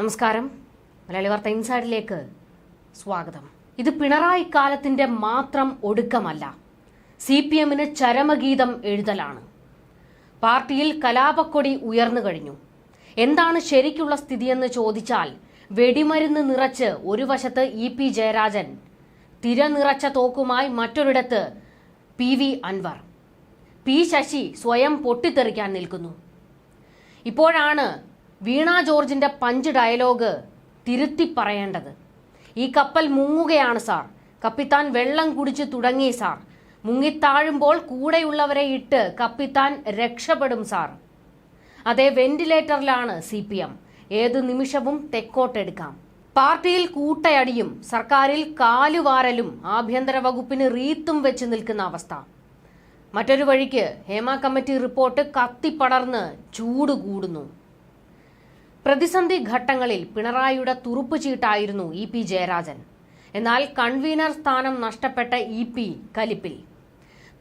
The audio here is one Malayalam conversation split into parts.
നമസ്കാരം. മലയാളി വാർത്ത ഇൻസൈഡിലേക്ക് സ്വാഗതം. ഇത് പിണറായി കാലത്തിന്റെ മാത്രം ഒടുക്കമല്ല. സി പി എമ്മിന് ചരമഗീതം എഴുതലാണ്. പാർട്ടിയിൽ കലാപക്കൊടി ഉയർന്നു കഴിഞ്ഞു. എന്താണ് ശരിക്കുള്ള സ്ഥിതിയെന്ന് ചോദിച്ചാൽ വെടിമരുന്ന് നിറച്ച് ഒരു വശത്ത് ഇ പി ജയരാജൻ തിര നിറച്ച തോക്കുമായി മറ്റൊരിടത്ത് P V Anvar. P Sasi സ്വയം പൊട്ടിത്തെറിക്കാൻ നിൽക്കുന്നു. ഇപ്പോഴാണ് വീണ ജോർജിന്റെ പഞ്ച് ഡയലോഗ് തിരുത്തി പറയേണ്ടത്. ഈ കപ്പൽ മുങ്ങുകയാണ് സാർ. കപ്പിത്താൻ വെള്ളം കുടിച്ച് തുടങ്ങി സാർ. മുങ്ങിത്താഴുമ്പോൾ കൂടെയുള്ളവരെ ഇട്ട് കപ്പിത്താൻ രക്ഷപ്പെടും സാർ. അതേ വെന്റിലേറ്ററിലാണ് സി പി എം. ഏത് നിമിഷവും തെക്കോട്ടെടുക്കാം. പാർട്ടിയിൽ കൂട്ടയടിയും സർക്കാരിൽ കാലുവാരലും ആഭ്യന്തര വകുപ്പിന് റീത്തും വെച്ച് നിൽക്കുന്ന അവസ്ഥ. മറ്റൊരു വഴിക്ക് ഹേമ കമ്മിറ്റി റിപ്പോർട്ട് കത്തിപ്പടർന്ന് ചൂട് കൂടുന്നു. പ്രതിസന്ധി ഘട്ടങ്ങളിൽ പിണറായിയുടെ തുറുപ്പ് ചീട്ടായിരുന്നു ഇ പി ജയരാജൻ. എന്നാൽ കൺവീനർ സ്ഥാനം നഷ്ടപ്പെട്ട ഇ പി കലിപ്പിൽ.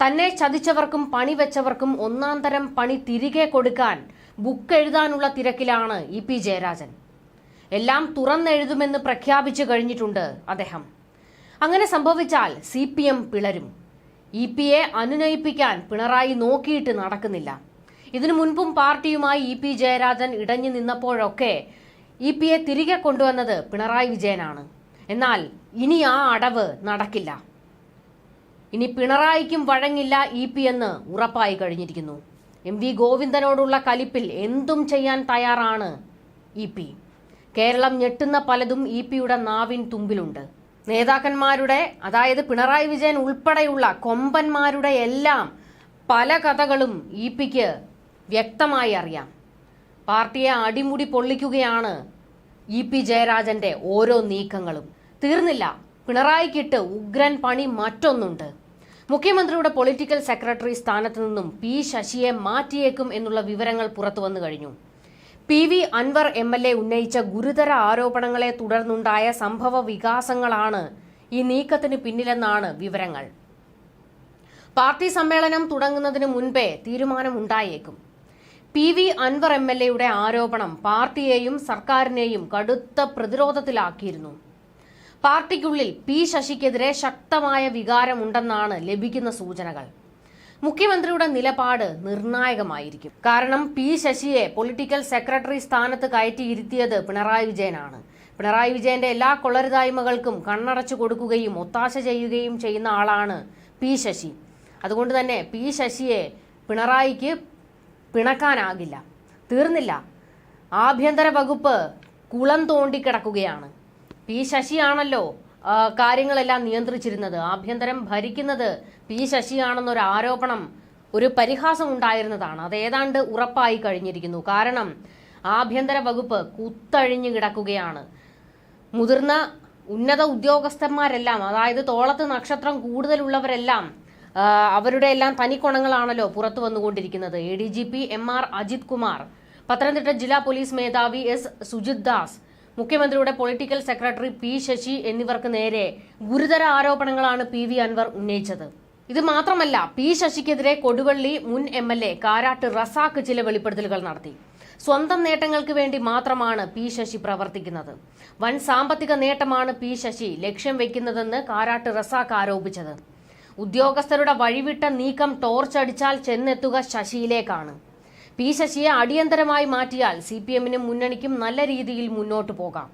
തന്നെ ചതിച്ചവർക്കും പണി വെച്ചവർക്കും ഒന്നാം തരം പണി തിരികെ കൊടുക്കാൻ ബുക്ക് എഴുതാനുള്ള തിരക്കിലാണ് ഇ പി ജയരാജൻ. എല്ലാം തുറന്നെഴുതുമെന്ന് പ്രഖ്യാപിച്ചു കഴിഞ്ഞിട്ടുണ്ട് അദ്ദേഹം. അങ്ങനെ സംഭവിച്ചാൽ സി പി എം പിളരും. ഇ പി എ അനുനയിപ്പിക്കാൻ പിണറായി നോക്കിയിട്ട് നടക്കുന്നില്ല. ഇതിനു മുൻപും പാർട്ടിയുമായി ഇ പി ജയരാജൻ ഇടഞ്ഞു നിന്നപ്പോഴൊക്കെ ഇ പി എ തിരികെ കൊണ്ടുവന്നത് പിണറായി വിജയനാണ്. എന്നാൽ ഇനി ആ അടവ് നടക്കില്ല. ഇനി പിണറായിക്കും വഴങ്ങില്ല ഇ പി എന്ന് ഉറപ്പായി കഴിഞ്ഞിരിക്കുന്നു. എം വി ഗോവിന്ദനോടുള്ള കലിപ്പിൽ എന്തും ചെയ്യാൻ തയ്യാറാണ് ഇ പി. കേരളം ഞെട്ടുന്ന പലതും ഇ പിയുടെ നാവിൻ തുമ്പിലുണ്ട്. നേതാക്കന്മാരുടെ അതായത് പിണറായി വിജയൻ ഉൾപ്പെടെയുള്ള കൊമ്പന്മാരുടെ എല്ലാം പല കഥകളും ഇ പിക്ക് വ്യക്തമായി അറിയാം. പാർട്ടിയെ അടിമുടി പൊള്ളിക്കുകയാണ് ഇ പി ജയരാജന്റെ ഓരോ നീക്കങ്ങളും. തീർന്നില്ല. പിണറായിക്കിട്ട് ഉഗ്രൻ പണി മറ്റൊന്നുണ്ട്. മുഖ്യമന്ത്രിയുടെ പൊളിറ്റിക്കൽ സെക്രട്ടറി സ്ഥാനത്ത് നിന്നും പി ശശിയെ മാറ്റിയേക്കും എന്നുള്ള വിവരങ്ങൾ പുറത്തു വന്നു കഴിഞ്ഞു. P V Anvar M L A ഉന്നയിച്ച ഗുരുതര ആരോപണങ്ങളെ തുടർന്നുണ്ടായ സംഭവ വികാസങ്ങളാണ് ഈ നീക്കത്തിന് പിന്നിലെന്നാണ് വിവരങ്ങൾ. പാർട്ടി സമ്മേളനം തുടങ്ങുന്നതിന് മുൻപേ തീരുമാനമുണ്ടായേക്കും. P V Anvar M L എയുടെ ആരോപണം പാർട്ടിയെയും സർക്കാരിനെയും കടുത്ത പ്രതിരോധത്തിലാക്കിയിരുന്നു. പാർട്ടിക്കുള്ളിൽ പി ശശിക്കെതിരെ ശക്തമായ വികാരമുണ്ടെന്നാണ് ലഭിക്കുന്ന സൂചനകൾ. മുഖ്യമന്ത്രിയുടെ നിലപാട് നിർണായകമായിരിക്കും. കാരണം പി ശശിയെ പൊളിറ്റിക്കൽ സെക്രട്ടറി സ്ഥാനത്ത് കയറ്റിയിരുത്തിയത് പിണറായി വിജയനാണ്. പിണറായി വിജയന്റെ എല്ലാ കൊള്ളരുതായ്മകൾക്കും കണ്ണടച്ചു കൊടുക്കുകയും ഒത്താശ ചെയ്യുകയും ചെയ്യുന്ന ആളാണ് പി ശശി. അതുകൊണ്ട് തന്നെ പി ശശിയെ പിണറായിക്ക് പിണക്കാനാകില്ല. തീർന്നില്ല. ആഭ്യന്തര വകുപ്പ് കുളം തോണ്ടി കിടക്കുകയാണ്. പി ശശിയാണല്ലോ കാര്യങ്ങളെല്ലാം നിയന്ത്രിച്ചിരുന്നത്. ആഭ്യന്തരം ഭരിക്കുന്നത് പി ശശിയാണെന്നൊരു ആരോപണം ഒരു പരിഹാസം ഉണ്ടായിരുന്നതാണ്. അത് ഏതാണ്ട് ഉറപ്പായി കഴിഞ്ഞിരിക്കുന്നു. കാരണം ആഭ്യന്തര വകുപ്പ് കുത്തഴിഞ്ഞു കിടക്കുകയാണ്. മുതിർന്ന ഉന്നത ഉദ്യോഗസ്ഥന്മാരെല്ലാം അതായത് തോളത്ത് നക്ഷത്രം കൂടുതലുള്ളവരെല്ലാം അവരുടെ എല്ലാം തനിക്കുണങ്ങളാണല്ലോ പുറത്തു വന്നുകൊണ്ടിരിക്കുന്നത്. A D G P M R Ajith Kumar. Pathanamthitta ജില്ലാ പോലീസ് മേധാവി എസ് സുജിത് ദാസ്. മുഖ്യമന്ത്രിയുടെ പൊളിറ്റിക്കൽ സെക്രട്ടറി പി ശശി എന്നിവർക്ക് നേരെ ഗുരുതര ആരോപണങ്ങളാണ് പി വി അൻവർ ഉന്നയിച്ചത്. ഇത് മാത്രമല്ല പി ശശിക്കെതിരെ കൊടുവള്ളി മുൻ M L A Karat Razak ചില വെളിപ്പെടുത്തലുകൾ നടത്തി. സ്വന്തം നേട്ടങ്ങൾക്ക് വേണ്ടി മാത്രമാണ് പി ശശി പ്രവർത്തിക്കുന്നത്. വൻ സാമ്പത്തിക നേട്ടമാണ് പി ശശി ലക്ഷ്യം വെക്കുന്നതെന്ന് കാരാട്ട് റസാക്ക് ആരോപിച്ചത്. ഉദ്യോഗസ്ഥരുടെ വഴിവിട്ട നീക്കം ടോർച്ചടിച്ചാൽ ചെന്നെത്തുക ശശിയിലേക്കാണ്. പി ശശിയെ അടിയന്തരമായി മാറ്റിയാൽ സി പി എമ്മിനും മുന്നണിക്കും നല്ല രീതിയിൽ മുന്നോട്ട് പോകാം.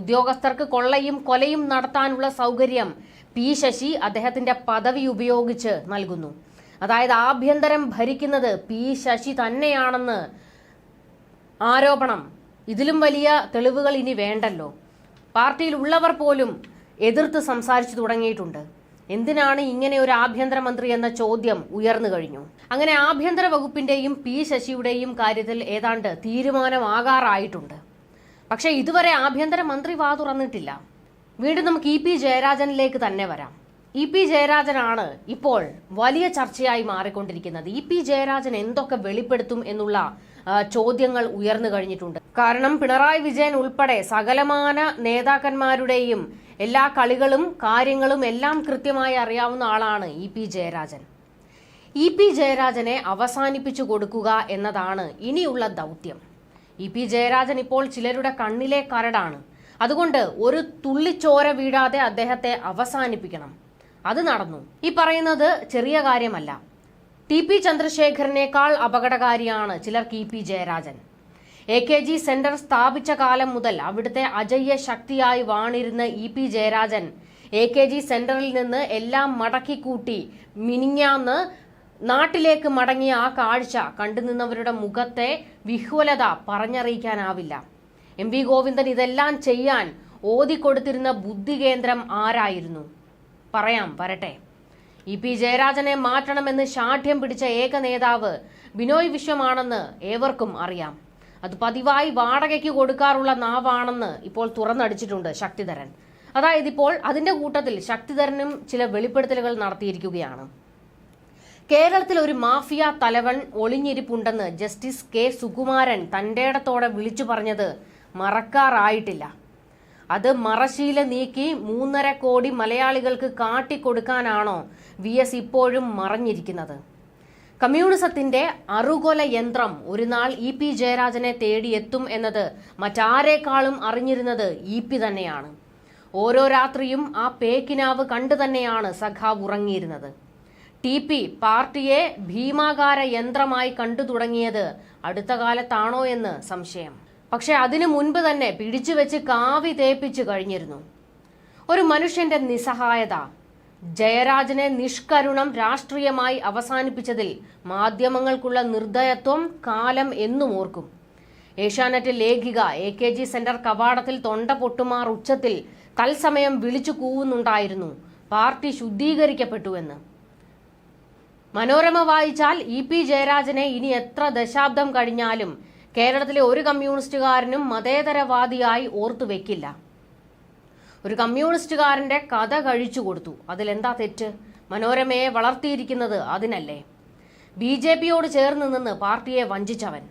ഉദ്യോഗസ്ഥർക്ക് കൊള്ളയും കൊലയും നടത്താനുള്ള സൗകര്യം പി ശശി അദ്ദേഹത്തിന്റെ പദവി ഉപയോഗിച്ച് നൽകുന്നു. അതായത് ആഭ്യന്തരം ഭരിക്കുന്നത് പി ശശി തന്നെയാണെന്ന് ആരോപണം. ഇതിലും വലിയ തെളിവുകൾ ഇനി വേണ്ടല്ലോ. പാർട്ടിയിൽ ഉള്ളവർ പോലും എതിർത്ത് സംസാരിച്ചു തുടങ്ങിയിട്ടുണ്ട്. എന്തിനാണ് ഇങ്ങനെ ഒരു ആഭ്യന്തരമന്ത്രി എന്ന ചോദ്യം ഉയർന്നു കഴിഞ്ഞു? അങ്ങനെ ആഭ്യന്തര വകുപ്പിന്റെയും പി ശശിയുടെയും കാര്യത്തിൽ ഏതാണ്ട് തീരുമാനമാകാറായിട്ടുണ്ട്. പക്ഷേ ഇതുവരെ ആഭ്യന്തരമന്ത്രി വാ തുറന്നിട്ടില്ല. വീണ്ടും നമുക്ക് ഇ പി ജയരാജനിലേക്ക് തന്നെ വരാം. ഇ പി ജയരാജനാണ് ഇപ്പോൾ വലിയ ചർച്ചയായി മാറിക്കൊണ്ടിരിക്കുന്നത്. ഇ പി ജയരാജൻ എന്തൊക്കെ വെളിപ്പെടുത്തും എന്നുള്ള ചോദ്യങ്ങൾ ഉയർന്നു കഴിഞ്ഞിട്ടുണ്ട്. കാരണം പിണറായി വിജയൻ ഉൾപ്പെടെ സകലമാന നേതാക്കന്മാരുടെയും എല്ലാ കളികളും കാര്യങ്ങളും എല്ലാം കൃത്യമായി അറിയാവുന്ന ആളാണ് E P Jayarajan. E P ജയരാജനെ അവസാനിപ്പിച്ചു കൊടുക്കുക എന്നതാണ് ഇനിയുള്ള ദൗത്യം. ഇ പി ജയരാജൻ ഇപ്പോൾ ചിലരുടെ കണ്ണിലെ കരടാണ്. അതുകൊണ്ട് ഒരു തുള്ളിച്ചോര വീഴാതെ അദ്ദേഹത്തെ അവസാനിപ്പിക്കണം. അത് നടന്നു. ഈ പറയുന്നത് ചെറിയ കാര്യമല്ല. ടി പി ചന്ദ്രശേഖരനേക്കാൾ അപകടകാരിയാണ് ചിലർ കി P Jayarajan. A K G centre സ്ഥാപിച്ച കാലം മുതൽ അവിടുത്തെ അജയ്യ ശക്തിയായി വാണിരുന്ന E P Jayarajan A K G സെന്ററിൽ നിന്ന് എല്ലാം മടക്കിക്കൂട്ടി മിനിഞ്ഞാന്ന് നാട്ടിലേക്ക് മടങ്ങിയ ആ കാഴ്ച കണ്ടുനിന്നവരുടെ മുഖത്തെ വിഹ്വലത പറഞ്ഞറിയിക്കാനാവില്ല. എം വി ഗോവിന്ദൻ ഇതെല്ലാം ചെയ്യാൻ ഓതിക്കൊടുത്തിരുന്ന ബുദ്ധികേന്ദ്രം ആരായിരുന്നു? പറയാം വരട്ടെ. ഇ പി ജയരാജനെ മാറ്റണമെന്ന് ശാഠ്യം പിടിച്ച ഏക നേതാവ് ബിനോയ് വിശ്വമാണെന്ന് ഏവർക്കും അറിയാം. അത് പതിവായി വാടകയ്ക്ക് കൊടുക്കാറുള്ള നാവാണെന്ന് ഇപ്പോൾ തുറന്നടിച്ചിട്ടുണ്ട് ശക്തിധരൻ. അതായത് ഇപ്പോൾ അതിന്റെ കൂട്ടത്തിൽ ശക്തിധരനും ചില വെളിപ്പെടുത്തലുകൾ നടത്തിയിരിക്കുകയാണ്. കേരളത്തിൽ ഒരു മാഫിയ തലവൻ ഒളിഞ്ഞിരിപ്പുണ്ടെന്ന് ജസ്റ്റിസ് കെ സുകുമാരൻ തന്റേടത്തോടെ വിളിച്ചു പറഞ്ഞത് മറക്കാറായിട്ടില്ല. അത് മറശീല നീക്കി മൂന്നര കോടി മലയാളികൾക്ക് കാട്ടിക്കൊടുക്കാനാണോ വി എസ് ഇപ്പോഴും മറഞ്ഞിരിക്കുന്നത്. കമ്മ്യൂണിസത്തിന്റെ അറുകൊല യന്ത്രം ഒരു നാൾ ഇ പി ജയരാജനെ തേടിയെത്തും എന്നത് മറ്റാരേക്കാളും അറിഞ്ഞിരുന്നത് ഇ പി തന്നെയാണ്. ഓരോ രാത്രിയും ആ പേക്കിനാവ് കണ്ടു തന്നെയാണ് സഖാവ് ഉറങ്ങിയിരുന്നത്. ടി പി പാർട്ടിയെ ഭീമാകാര യന്ത്രമായി കണ്ടു തുടങ്ങിയത് അടുത്ത കാലത്താണോ എന്ന് സംശയം. പക്ഷെ അതിനു മുൻപ് തന്നെ പിടിച്ചു വെച്ച് കാവി തേപ്പിച്ചു കഴിഞ്ഞിരുന്നു. ഒരു മനുഷ്യന്റെ നിസ്സഹായത ജയരാജനെ നിഷ്കരുണം രാഷ്ട്രീയമായി അവസാനിപ്പിച്ചതിൽ മാധ്യമങ്ങൾക്കുള്ള നിർദ്ദയത്വം കാലം എന്നും ഓർക്കും. ഏഷ്യാനെറ്റ് ലേഖിക എ കെ ജി സെന്റർ കവാടത്തിൽ തൊണ്ട പൊട്ടുമാർ ഉച്ചത്തിൽ തത്സമയം വിളിച്ചു കൂവുന്നുണ്ടായിരുന്നു. പാർട്ടി ശുദ്ധീകരിക്കപ്പെട്ടുവെന്ന്. മനോരമ വായിച്ചാൽ ഇ പി ജയരാജനെ ഇനി എത്ര ദശാബ്ദം കഴിഞ്ഞാലും കേരളത്തിലെ ഒരു കമ്മ്യൂണിസ്റ്റുകാരനും മതേതരവാദിയായി ഓർത്തു വെക്കില്ല. ഒരു കമ്മ്യൂണിസ്റ്റുകാരന്റെ കഥ കഴിച്ചു കൊടുത്തു. അതിലെന്താ തെറ്റ്? മനോരമയെ വളർത്തിയിരിക്കുന്നത് അതിനല്ലേ. ബി ജെ പിയോട് ചേർന്ന് നിന്ന് പാർട്ടിയെ വഞ്ചിച്ചവൻ.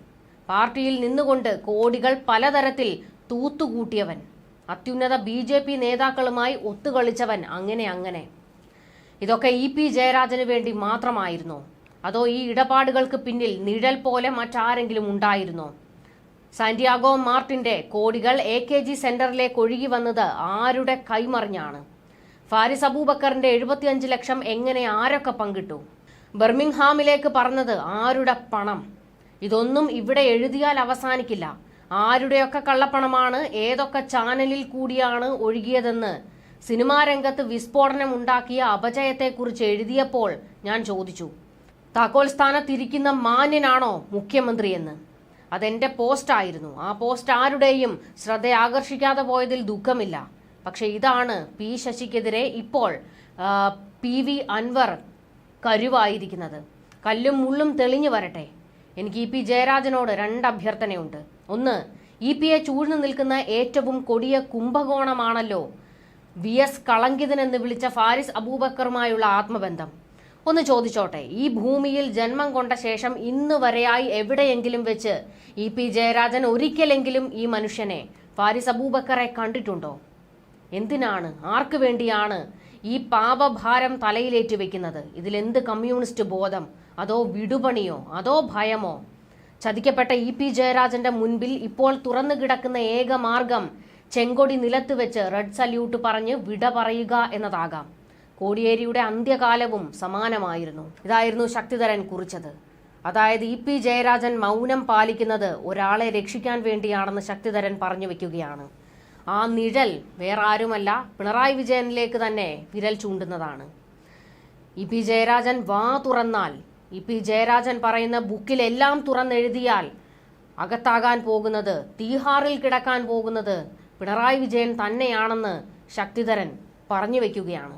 പാർട്ടിയിൽ നിന്നുകൊണ്ട് കോടികൾ പലതരത്തിൽ തൂത്തുകൂട്ടിയവൻ. അത്യുന്നത ബി ജെ പി നേതാക്കളുമായി ഒത്തുകളിച്ചവൻ അങ്ങനെ അങ്ങനെ. ഇതൊക്കെ ഇ പി ജയരാജന് വേണ്ടി മാത്രമായിരുന്നോ? അതോ ഈ ഇടപാടുകൾക്ക് പിന്നിൽ നിഴൽ പോലെ മറ്റാരെങ്കിലും ഉണ്ടായിരുന്നോ? സാന്റിയാഗോ മാർട്ടിന്റെ കോടികൾ എ കെ ജി സെന്ററിലേക്ക് ഒഴുകി വന്നത് ആരുടെ കൈമറിഞ്ഞാണ്? ഫാരിസ് അബൂബക്കറിന്റെ എഴുപത്തിയഞ്ച് ലക്ഷം എങ്ങനെ ആരൊക്കെ പങ്കിട്ടു? ബർമിംഗ്ഹാമിലേക്ക് പറഞ്ഞത് ആരുടെ പണം? ഇതൊന്നും ഇവിടെ എഴുതിയാൽ അവസാനിക്കില്ല. ആരുടെയൊക്കെ കള്ളപ്പണമാണ് ഏതൊക്കെ ചാനലിൽ കൂടിയാണ് ഒഴുകിയതെന്ന് സിനിമാ രംഗത്ത് വിസ്ഫോടനം ഉണ്ടാക്കിയ അപജയത്തെക്കുറിച്ച് എഴുതിയപ്പോൾ ഞാൻ ചോദിച്ചു. താക്കോൽ സ്ഥാനത്തിരിക്കുന്ന മാന്യനാണോ അതെന്റെ പോസ്റ്റ് ആയിരുന്നു ആ പോസ്റ്റ് ആരുടെയും ശ്രദ്ധ ആകർഷിക്കാതെ പോയതിൽ ദുഃഖമില്ല. പക്ഷെ ഇതാണ് പി ശശിക്കെതിരെ ഇപ്പോൾ പി വി അൻവർ കരുവായിരിക്കുന്നത്. കല്ലും മുള്ളും തെളിഞ്ഞു വരട്ടെ. എനിക്ക് ഇ പി ജയരാജനോട് രണ്ട് അഭ്യർത്ഥനയുണ്ട്. ഒന്ന് ഇ പിയെ ചൂഴ്ന്നു നിൽക്കുന്ന ഏറ്റവും കൊടിയ കുംഭകോണമാണല്ലോ വി എസ് കളങ്കിതൻ എന്ന് വിളിച്ച ഫാരിസ് അബൂബക്കറുമായുള്ള ആത്മബന്ധം. ഒന്ന് ചോദിച്ചോട്ടെ ഈ ഭൂമിയിൽ ജന്മം കൊണ്ട ശേഷം ഇന്ന് വരെയായി എവിടെയെങ്കിലും വെച്ച് ഇ പി ജയരാജൻ ഒരിക്കലെങ്കിലും ഈ മനുഷ്യനെ ഫാരിസ് അബൂബക്കറെ കണ്ടിട്ടുണ്ടോ? എന്തിനാണ്? ആർക്കു വേണ്ടിയാണ് ഈ പാപഭാരം തലയിലേറ്റ് വെക്കുന്നത്? ഇതിലെന്ത് കമ്മ്യൂണിസ്റ്റ് ബോധം? അതോ വിടുപണിയോ? അതോ ഭയമോ? ചതിക്കപ്പെട്ട ഇ പി ജയരാജന്റെ മുൻപിൽ ഇപ്പോൾ തുറന്നു കിടക്കുന്ന ഏക മാർഗം ചെങ്കൊടി നിലത്ത് വെച്ച് റെഡ് സല്യൂട്ട് പറഞ്ഞ് വിട പറയുക എന്നതാകാം. കോടിയേരിയുടെ അന്ത്യകാലവും സമാനമായിരുന്നു. ഇതായിരുന്നു ശക്തിധരൻ കുറിച്ചത്. അതായത് ഇ പി ജയരാജൻ മൗനം പാലിക്കുന്നത് ഒരാളെ രക്ഷിക്കാൻ വേണ്ടിയാണെന്ന് ശക്തിധരൻ പറഞ്ഞു വെക്കുകയാണ്. ആ നിഴൽ വേറെ ആരുമല്ല പിണറായി വിജയനിലേക്ക് തന്നെ വിരൽ ചൂണ്ടുന്നതാണ്. ഇ പി ജയരാജൻ വാ തുറന്നാൽ ഇ പി ജയരാജൻ പറയുന്ന ബുക്കിലെല്ലാം തുറന്നെഴുതിയാൽ അകത്താകാൻ പോകുന്നത് തീഹാറിൽ കിടക്കാൻ പോകുന്നത് പിണറായി വിജയൻ തന്നെയാണെന്ന് ശക്തിധരൻ പറഞ്ഞു വെക്കുകയാണ്.